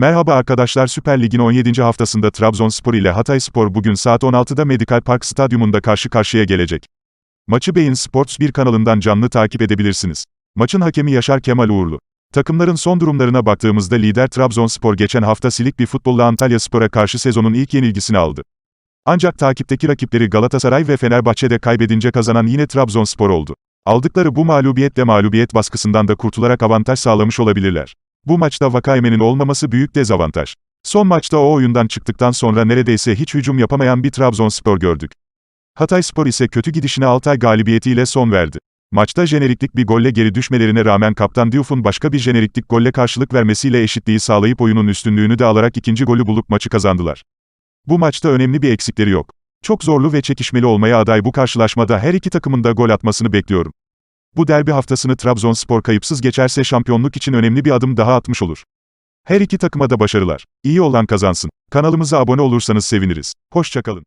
Merhaba arkadaşlar Süper Lig'in 17. haftasında Trabzonspor ile Hatayspor bugün saat 16'da Medical Park Stadyumunda karşı karşıya gelecek. Maçı Beyin Sports 1 kanalından canlı takip edebilirsiniz. Maçın hakemi Yaşar Kemal Uğurlu. Takımların son durumlarına baktığımızda lider Trabzonspor geçen hafta silik bir futbolla Antalyaspor'a karşı sezonun ilk yenilgisini aldı. Ancak takipteki rakipleri Galatasaray ve Fenerbahçe'de kaybedince kazanan yine Trabzonspor oldu. Aldıkları bu mağlubiyetle mağlubiyet baskısından da kurtularak avantaj sağlamış olabilirler. Bu maçta Vakayemen'in olmaması büyük dezavantaj. Son maçta o oyundan çıktıktan sonra neredeyse hiç hücum yapamayan bir Trabzonspor gördük. Hatayspor ise kötü gidişine Altay galibiyetiyle son verdi. Maçta jeneriklik bir golle geri düşmelerine rağmen Kaptan Diouf'un başka bir jeneriklik golle karşılık vermesiyle eşitliği sağlayıp oyunun üstünlüğünü de alarak ikinci golü bulup maçı kazandılar. Bu maçta önemli bir eksikleri yok. Çok zorlu ve çekişmeli olmaya aday bu karşılaşmada her iki takımın da gol atmasını bekliyorum. Bu derbi haftasını Trabzonspor kayıpsız geçerse şampiyonluk için önemli bir adım daha atmış olur. Her iki takıma da başarılar. İyi olan kazansın. Kanalımıza abone olursanız seviniriz. Hoşçakalın.